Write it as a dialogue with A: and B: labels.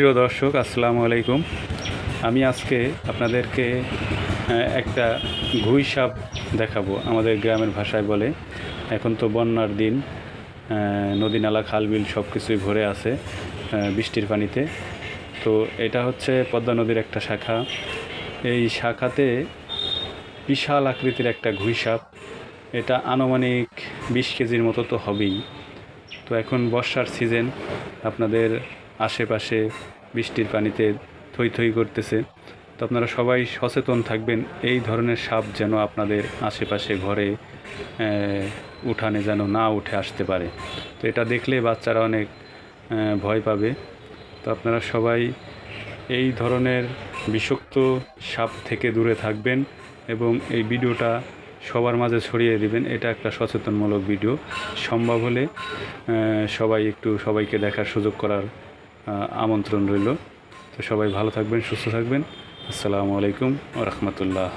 A: প্রিয় দর্শক, আসসালামু আলাইকুম। আমি আজকে আপনাদেরকে একটা ঘুই সাপ দেখাবো আমাদের গ্রামের ভাষায় বলে। এখন তো বন্যার দিন নদী, নালা, খাল, বিল সব কিছুই ভরে আছে বৃষ্টির পানিতে। তো এটা হচ্ছে পদ্মা নদীর একটা শাখা। এই শাখাতে বিশাল আকৃতির একটা ঘুই সাপ। এটা আনুমানিক বিশ কেজির মতো তো হবেই। তো এখন বর্ষার সিজন, আপনাদের আশেপাশে বৃষ্টির পানিতে থই থই করতেছে। তো আপনারা সবাই সচেতন থাকবেন, এই ধরনের সাপ যেন আপনাদের আশেপাশে ঘরে উঠানে যেন না উঠে আসতে পারে। তো এটা দেখলে বাচ্চারা অনেক ভয় পাবে। তো আপনারা সবাই এই ধরনের বিষাক্ত সাপ থেকে দূরে থাকবেন এবং এই ভিডিওটা সবার মাঝে ছড়িয়ে দিবেন। এটা একটা সচেতনমূলক ভিডিও। সম্ভব হলে সবাই একটু সবাইকে দেখার সুযোগ করার আমন্ত্রণ রইল। তো সবাই ভালো থাকবেন সুস্থ থাকবেন। আসসালামু আলাইকুম রহমতুল্লাহ।